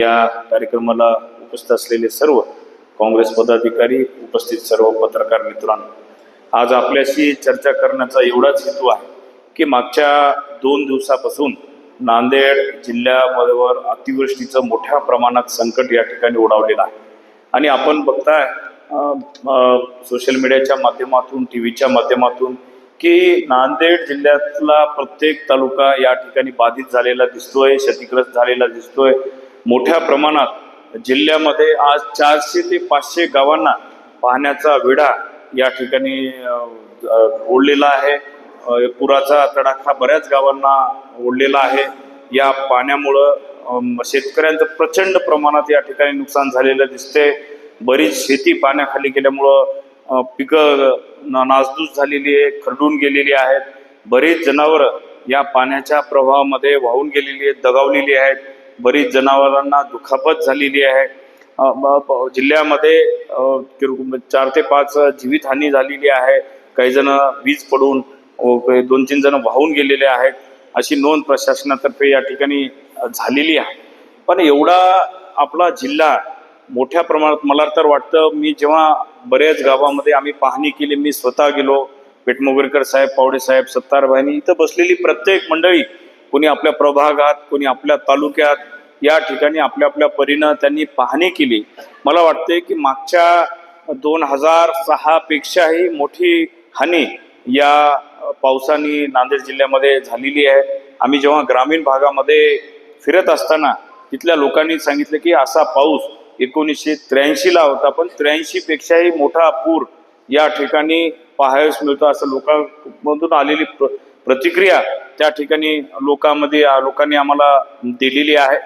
या कार्यक्रमाला उपस्थित असलेले सर्व काँग्रेस पदाधिकारी उपस्थित सर्व पत्रकार मित्रांनो आज आपल्याशी चर्चा करण्याचा एवढाच हेतू आहे की मागच्या दोन दिवसापासून नांदेड जिल्ह्यावर अतिवृष्टीचं मोठ्या प्रमाणात संकट या ठिकाणी ओढावलेलं आहे. आणि आपण बघताय सोशल मीडियाच्या माध्यमातून टी व्हीच्या माध्यमातून की नांदेड जिल्ह्यातला प्रत्येक तालुका या ठिकाणी बाधित झालेला दिसतोय क्षतिग्रस्त झालेला दिसतोय. मोठ्या प्रमाणात जिल्ह्यामध्ये आज चारशे ते पाचशे गावांना पाण्याचा विडा या ठिकाणी ओढलेला आहे. पुराचा तडाखा बऱ्याच गावांना ओढलेला आहे. या पाण्यामुळं शेतकऱ्यांचं प्रचंड प्रमाणात या ठिकाणी नुकसान झालेलं दिसते बरीच शेती पाण्याखाली गेल्यामुळं पिकं नासधूस झालेली आहे खरडून गेलेली आहेत. बरीच जनावरं या पाण्याच्या प्रवाहामध्ये वाहून गेलेली आहेत दगावलेली आहेत. बरीच जनावरांना दुखापत झालेली आहे. जिल्ह्यामध्ये चार ते पाच जीवितहानी झालेली आहे. काही जण वीज पडून दोन तीन जण वाहून गेलेले आहेत. अशी नोंद प्रशासनातर्फे या ठिकाणी झालेली आहे. पण एवढा आपला जिल्हा मोठ्या प्रमाणात मला तर वाटतं मी जेव्हा बऱ्याच गावामध्ये आम्ही पाहणी केली मी स्वतः गेलो. पेटमोगरकर साहेब पावडे साहेब सत्तारबाईंनी इथं बसलेली प्रत्येक मंडळी कोणी आपल्या प्रभागात कोणी आपल्या तालुक्यात या ठिकाणी आपल्या आपल्या परीनं त्यांनी पाहणी केली. मला वाटते की मागच्या दोन हजार सहापेक्षाही मोठी हानी या पावसाने नांदेड जिल्ह्यामध्ये झालेली आहे. आम्ही जेव्हा ग्रामीण भागामध्ये फिरत असताना तिथल्या लोकांनी सांगितलं की असा पाऊस एकोणीसशे त्र्याऐंशीला होता पण त्र्याऐंशीपेक्षाही मोठा पूर या ठिकाणी पाहायस मिळतो. असं लोकांमधून आलेली प्र प्रतिक्रिया त्या ठिकाणी लोकांमध्ये लोकांनी आम्हाला दिलेली आहे.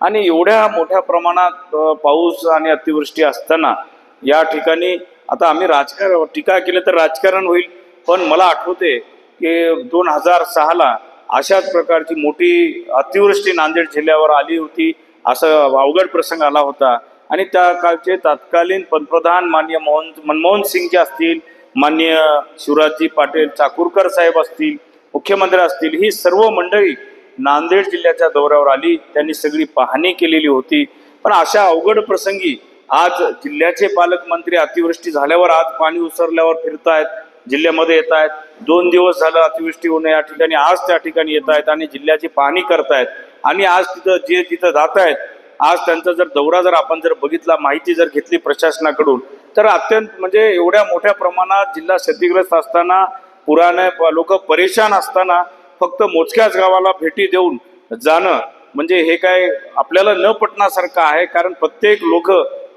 आणि एवढ्या मोठ्या प्रमाणात पाऊस आणि अतिवृष्टी असताना या ठिकाणी आता आम्ही राजकारण टीका केलं तर राजकारण होईल. पण मला आठवते की दोन हजार सहाला अशाच प्रकारची मोठी अतिवृष्टी नांदेड जिल्ह्यावर आली होती. असं अवघड प्रसंग आला होता. आणि त्या काळचे तत्कालीन पंतप्रधान मान्य मोहन मनमोहन सिंगचे असतील मान्य शिवराजजी पाटील चाकूरकर साहेब असतील मुख्यमंत्री असतील ही सर्व मंडळी नांदेड जिल्ह्याच्या दौऱ्यावर आली त्यांनी सगळी पाहणी केलेली होती. पण अशा अवघड प्रसंगी आज जिल्ह्याचे पालकमंत्री अतिवृष्टी झाल्यावर आज पाणी उसरल्यावर फिरतायत जिल्ह्यामध्ये येत आहेत दोन दिवस झालं अतिवृष्टी होणे या ठिकाणी आज त्या ठिकाणी येत आहेत आणि जिल्ह्याची पाहणी करतायत. आणि आज तिथं जे तिथं जात आहेत आज त्यांचा जर दौरा जर आपण जर बघितला माहिती जर घेतली प्रशासनाकडून तर अत्यंत म्हणजे एवढ्या मोठ्या प्रमाणात जिल्हा क्षतिग्रस्त असताना पुराने लोक परेशान असताना फक्त मोजक्याच गावाला भेटी देऊन जाणं म्हणजे हे काय आपल्याला न पटण्यासारखं आहे कारण प्रत्येक लोक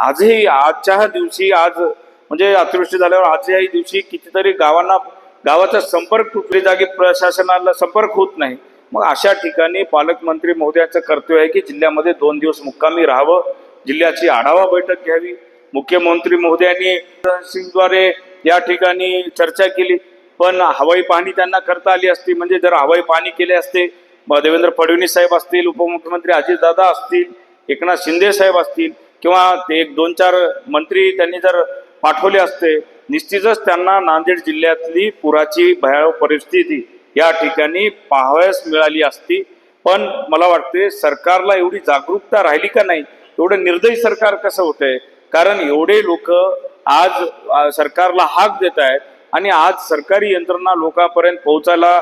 आजही आजच्या दिवशी आज म्हणजे अतिवृष्टी झाल्यावर आजच्याही दिवशी कितीतरी गावांना गावाचा संपर्क तुटले जागी प्रशासनाला संपर्क होत नाही. मग अशा ठिकाणी पालकमंत्री महोदयाचं कर्तव्य आहे की जिल्ह्यामध्ये दोन दिवस मुक्कामी राहावं जिल्ह्याची आढावा बैठक घ्यावी. मुख्यमंत्री महोदयांनी सिंगद्वारे या ठिकाणी चर्चा केली. पण हवाई पाहणी त्यांना करता आली असती. म्हणजे जर हवाई पाहणी केले असते देवेंद्र फडणवीस साहेब असतील उपमुख्यमंत्री अजितदादा असतील एकनाथ शिंदे साहेब असतील किंवा ते एक दोन चार मंत्री त्यांनी जर पाठवले असते निश्चितच त्यांना नांदेड जिल्ह्यातली पुराची भयावह परिस्थिती या ठिकाणी पाहावयास मिळाली असती. पण मला वाटते सरकारला एवढी जागरूकता राहिली का नाही? एवढं निर्दयी सरकार कसं होतंय? कारण एवढे लोक आज सरकारला हाक देत आहेत. आणि आज सरकारी यंत्रणा लोकांपर्यंत पोहोचायला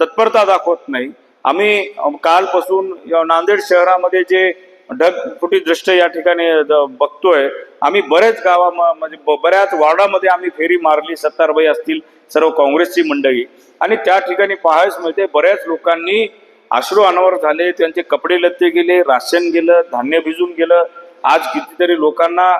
तत्परता दाखवत नाही. आम्ही कालपासून या नांदेड शहरामध्ये जे ढगफुटी दृष्ट या ठिकाणी द- बघतोय आम्ही बरेच गावा म्हणजे ब- बऱ्याच वार्डामध्ये आम्ही फेरी मारली सत्तारबाई असतील सर्व काँग्रेसची मंडळी. आणि त्या ठिकाणी पाहायच मिळते बऱ्याच लोकांनी अश्रू अनावर झाले त्यांचे कपडे लत्ते गेले राशन गेलं धान्य भिजून गेलं. आज कितीतरी लोकांना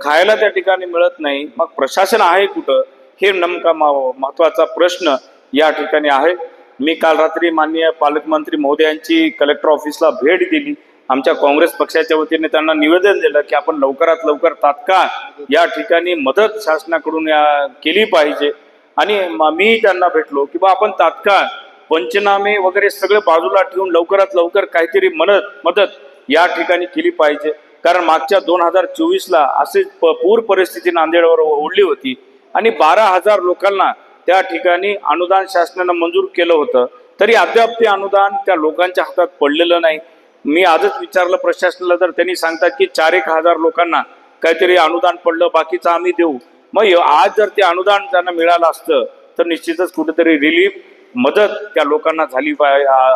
खायला त्या ठिकाणी मिळत नाही. मग प्रशासन आहे कुठं? हे नेमका महत्त्वाचा प्रश्न या ठिकाणी आहे. मी काल रात्री माननीय पालकमंत्री महोदयांची कलेक्टर ऑफिसला भेट दिली. आमच्या काँग्रेस पक्षाच्या वतीने त्यांना निवेदन दिलं की आपण लवकरात लवकर तात्काळ या ठिकाणी मदत शासनाकडून या केली पाहिजे. आणि मी त्यांना भेटलो की बा आपण तात्काळ पंचनामे वगैरे सगळं बाजूला ठेवून लवकरात लवकर काहीतरी मदत मदत या ठिकाणी केली पाहिजे. कारण मागच्या दोन हजार चोवीसला असेच प- पूर परिस्थिती नांदेडवर ओढली होती. आणि बारा हजार लोकांना त्या ठिकाणी अनुदान शासनानं मंजूर केलं होतं. तरी अद्याप ते अनुदान त्या लोकांच्या हातात पडलेलं नाही. मी आजच विचारलं प्रशासनाला तर त्यांनी सांगतात की चार एक हजार लोकांना काहीतरी अनुदान पडलं बाकीचं आम्ही देऊ. मग य- आज जर ते अनुदान त्यांना मिळालं असतं तर निश्चितच कुठेतरी रिलीफ मदत त्या लोकांना झाली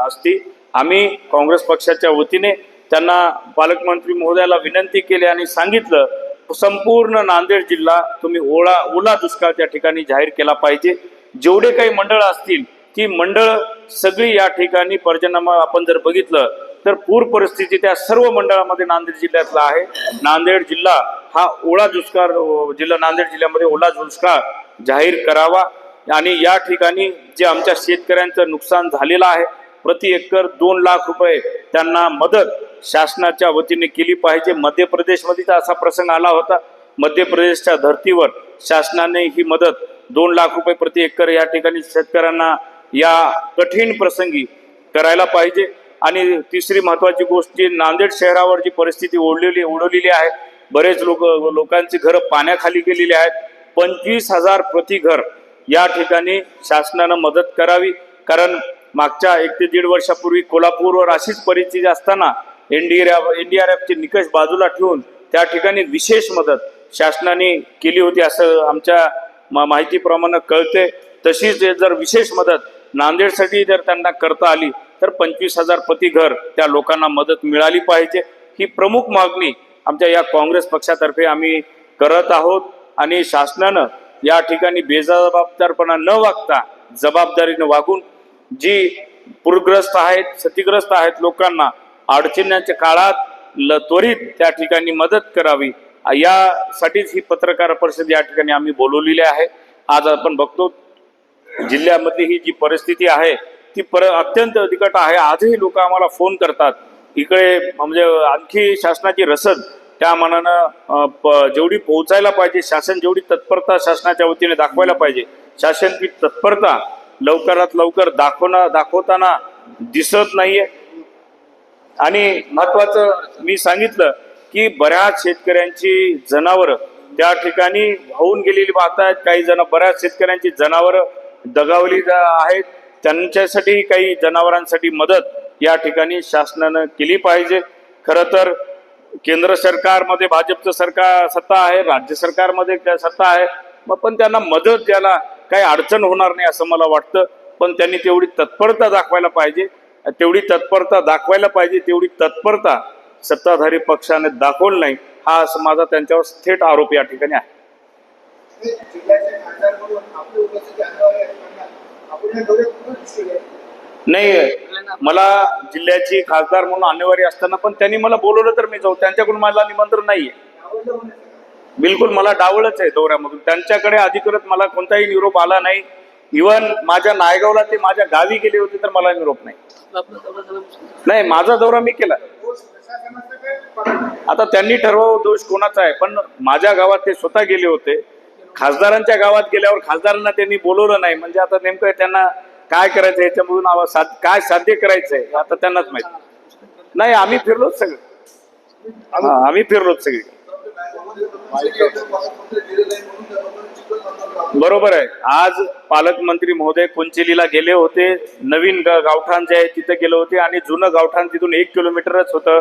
असती. आम्ही काँग्रेस पक्षाच्या वतीने त्यांना पालकमंत्री महोदयाला विनंती केली आणि सांगितलं संपूर्ण नांदेड जिल्हा तुम्ही ओळा ओला दुष्काळ त्या ठिकाणी जाहीर केला पाहिजे. जेवढे काही मंडळ असतील ती मंडळ सगळी या ठिकाणी पर्जनामा आपण जर बघितलं तर पूर परिस्थिती त्या सर्व मंडळामध्ये नांदेड जिल्ह्यातला आहे. नांदेड जिल्हा हा ओला दुष्काळ जिल्हा नांदेड जिल्ह्यामध्ये ओला दुष्काळ जाहीर करावा. आणि या ठिकाणी जे आमच्या शेतकऱ्यांचं नुकसान झालेलं आहे प्रति एकर दोन लाख रुपये त्यांना मदत शासनाच्या वतीने केली पाहिजे. मध्य प्रदेशमध्ये तर असा प्रसंग आला होता. मध्य प्रदेशच्या धर्तीवर शासनाने ही मदत दोन लाख रुपये प्रति एकर या ठिकाणी शेतकऱ्यांना या कठीण प्रसंगी करायला पाहिजे. आणि तिसरी महत्वाची गोष्ट नांदेड शहरावर जी परिस्थिती ओढलेली ओढवलेली आहे. बरेच लोक लोकांची घरं पाण्याखाली गेलेली आहेत. पंचवीस हजार प्रति घर या ठिकाणी शासनानं मदत करावी. कारण मागच्या एक ते दीड वर्षापूर्वी कोल्हापूरवर अशीच परिस्थिती असताना एनडीआर एनडीआरएफचे निकष बाजूला ठेवून त्या ठिकाणी विशेष मदत शासनाने केली होती असं आमच्या मा- माहितीप्रमाणे कळते तशीच जर विशेष मदत नांदेडसाठी जर त्यांना करता आली तर पंचवीस हजार प्रति घर त्या लोकांना मदत मिळाली पाहिजे. ही प्रमुख मागणी आमच्या या काँग्रेस पक्षातर्फे आम्ही करत आहोत आणि शासनानं या ठिकाणी बेजबाबदारपणा न वागता जबाबदारीनं वागून जी पूरग्रस्त आहेत क्षतिग्रस्त आहेत लोकांना अडचणीच्या काळात ल त्वरित त्या ठिकाणी मदत करावी. यासाठीच ही पत्रकार परिषद या ठिकाणी आम्ही बोलवलेली आहे. आज आपण बघतो जिल्ह्यामधली ही जी परिस्थिती आहे ती पर अत्यंत बिकट आहे. आजही लोक आम्हाला फोन करतात. इकडे म्हणजे आणखी शासनाची रसद त्या मनानं प- जेवढी पोहोचायला पाहिजे शासन जेवढी तत्परता शासनाच्या वतीने दाखवायला पाहिजे शासन ती तत्परता लवकरात लवकर दाखवणं दाखवताना दिसत नाहीये. आणि महत्वाचं मी सांगितलं की बऱ्याच शेतकऱ्यांची जनावरं त्या ठिकाणी वाहून गेलेली पाहतायत. काही जण बऱ्याच शेतकऱ्यांची जनावरं दगावली जा- आहेत. त्यांच्यासाठी काही जनावरांसाठी मदत या ठिकाणी शासनानं केली पाहिजे. खरं तर केंद्र सरकारमध्ये भाजपचं सरकार सत्ता आहे राज्य सरकारमध्ये सत्ता आहे. मग पण त्यांना मदत द्यायला काही अडचण होणार नाही असं मला वाटतं. पण त्यांनी तेवढी तत्परता दाखवायला पाहिजे. तेवढी तत्परता दाखवायला पाहिजे तेवढी तत्परता सत्ताधारी पक्षाने दाखवलं नाही हा असं माझा त्यांच्यावर थेट आरोप या ठिकाणी आहे. दिसले नाही? मला जिल्ह्याची खासदार म्हणून अनिवार्य असताना पण त्यांनी मला बोलवलं तर मी जाऊ त्यांच्याकडून मला निमंत्रण नाहीये. बिलकुल मला डावलंच आहे दौऱ्यामधून त्यांच्याकडे अधिकृत मला कोणताही निरोप आला नाही. इवन माझ्या नायगावला ते माझ्या गावी गेले होते तर मला निरोप नाही. नाही माझा दौरा मी केला. आता त्यांनी ठरवावं दोष कोणाचा आहे पण माझ्या गावात ते स्वतः गेले होते. खासदारांच्या गावात गेल्यावर खासदारांना त्यांनी बोलवलं नाही. म्हणजे आता नेमकं त्यांना काय करायचं याच्यामधून आवा- काय साध्य करायचंय आता त्यांनाच माहीत. नाही आम्ही फिरलोच सगळं. आम्ही फिरलोच सगळी. बरोबर आहे. आज पालकमंत्री महोदय कुंचिलीला गेले होते. नवीन गावठाण जे आहे तिथे गेले होते आणि जुनं गावठाण तिथून एक किलोमीटरच होतं.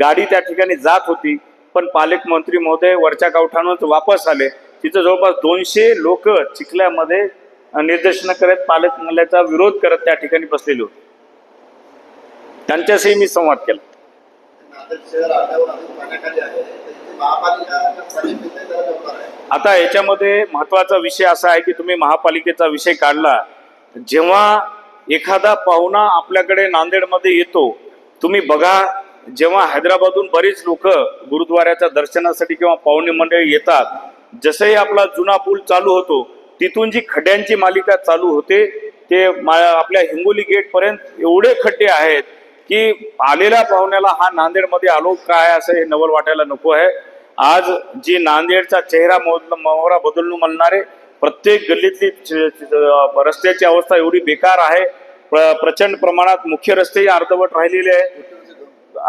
गाडी त्या ठिकाणी जात होती पण पालकमंत्री महोदय वरच्या गावठाणच वापस आले. तिथं जवळपास दोनशे लोक चिखल्यामध्ये निर्देशन करत पालकमंत्र्याचा विरोध करत त्या ठिकाणी बसलेले होते. त्यांच्याशी मी संवाद केला. आता याच्यामध्ये महत्त्वाचा विषय असा आहे की तुम्ही महापालिकेचा विषय काढला जेव्हा एखादा पाहुणा आपल्याकडे नांदेडमध्ये येतो तुम्ही बघा जेव्हा हैदराबादहून बरीच लोक गुरुद्वाऱ्याच्या दर्शनासाठी किंवा पाहुणे मंडळी येतात जसंही आपला जुना पूल चालू होतो तिथून जी खड्ड्यांची मालिका चालू होते ते मा- आपल्या हिंगोली गेटपर्यंत एवढे खड्डे आहेत की आलेल्या पाहुण्याला हा नांदेडमध्ये आलो काय असं हे नवल वाटायला नको आहे. आज जी नांदेडचा चेहरा मोहरा बदलून म्हणणारे प्रत्येक गल्लीतली च- रस्त्याची अवस्था एवढी बेकार आहे. प्र- प्रचंड प्रमाणात मुख्य रस्तेही अर्धवट राहिलेले आहे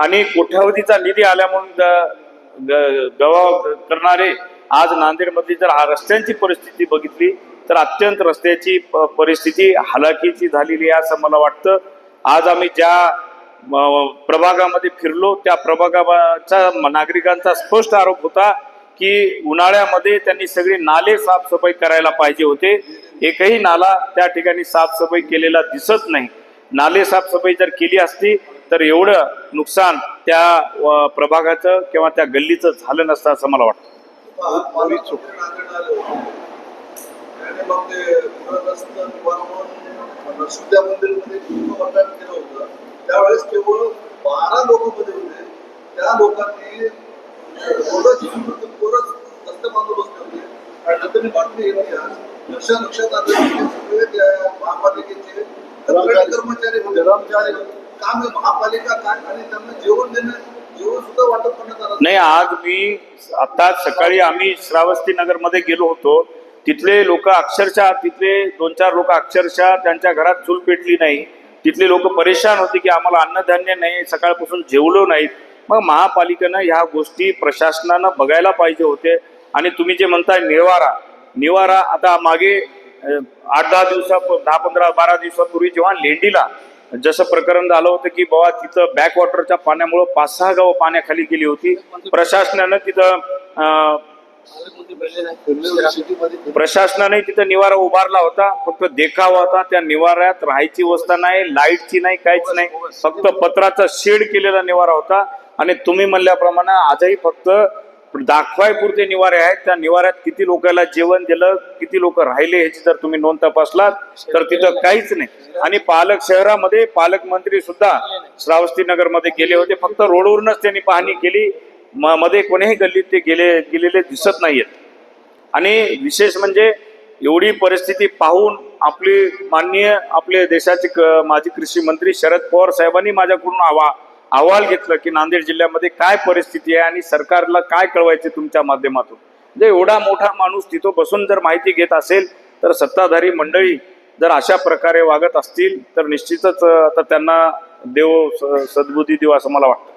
आणि कोट्यावधीचा निधी आल्यामुळे ग- ग- गवा करणारे आज नांदेडमधली जर रस्त्यांची परिस्थिती बघितली तर अत्यंत रस्त्याची प- परिस्थिती हालाकीची झालेली आहे असं मला वाटतं. आज आम्ही ज्या प्रभागामध्ये फिरलो. त्या प्रभागाच्या नागरिकांचा स्पष्ट आरोप होता की उन्हाळ्यामध्ये त्यांनी सगळे नाले साफसफाई करायला पाहिजे होते. एकही नाला त्या ठिकाणी साफसफाई केलेला दिसत नाही. नाले साफसफाई जर केली असती तर एवढं नुकसान त्या प्रभागाचं किंवा त्या गल्लीचं झालं नसतं असं मला वाटतं. मंदिर त्यावेळेस केवळ बारा लोक मध्ये होते. त्या लोकांनी थोडंच थोडंच रस्ते बांधून बसले होते. आणि नंतर मी बातमी घेतली आज. लक्ष लक्षात आलं की ते सगळे त्या महापालिकेचे कर्मचारी काम महापालिका काय? आणि त्यांना जेवण देणं नाही आज मी आता सकाळी आम्ही श्रावस्ती नगरमध्ये गेलो होतो. तिथले लोक अक्षरशः तिथले दोन चार लोक अक्षरशः त्यांच्या घरात चूल पेटली नाही. तिथले लोक परेशान होते की आम्हाला अन्नधान्य नाही सकाळपासून जेवलो नाहीत. मग महापालिकेनं ह्या गोष्टी प्रशासनानं बघायला पाहिजे होते. आणि तुम्ही जे म्हणताय निवारा निवारा आता मागे आठ दहा दिवसा दहा पंधरा बारा दिवसापूर्वी जेव्हा लेंडीला जसं प्रकरण झालं होतं की बाबा तिथं बॅकवॉटरच्या पाण्यामुळं पाच सहा गावं पाण्याखाली गेली होती. प्रशासनानं तिथं प्रशासनाने तिथं निवारा उभारला होता. फक्त देखावा होता. त्या निवाऱ्यात राहायची व्यवस्था नाही लाईटची नाही काहीच नाही. फक्त पत्राचा शेड केलेला निवारा होता. आणि तुम्ही म्हणल्याप्रमाणे आजही फक्त दाखवायपुरते निवारे आहेत. त्या निवाऱ्यात किती लोकांना जेवण दिलं किती लोक राहिले ह्याची जर तुम्ही नोंद तपासलात तर तिथं काहीच नाही. आणि पालक शहरामध्ये पालकमंत्री सुद्धा श्रावस्ती नगरमध्ये गेले होते. फक्त रोडवरूनच त्यांनी पाहणी केली. म- मध्ये कोणीही गल्लीत ते गेले गेलेले दिसत नाहीयेत. आणि विशेष म्हणजे एवढी परिस्थिती पाहून आपली माननीय आपले देशाचे क- माजी कृषी मंत्री शरद पवार साहेबांनी माझ्याकडून आवा अहवाल घेतलं की नांदेड जिल्ह्यामध्ये काय परिस्थिती आहे आणि सरकारला काय कळवायचे तुमच्या माध्यमातून. म्हणजे एवढा मोठा माणूस तिथं बसून जर माहिती घेत असेल तर सत्ताधारी मंडळी जर अशा प्रकारे वागत असतील तर निश्चितच आता त्यांना देव स- सद्बुद्धी देऊ असं मला वाटतं.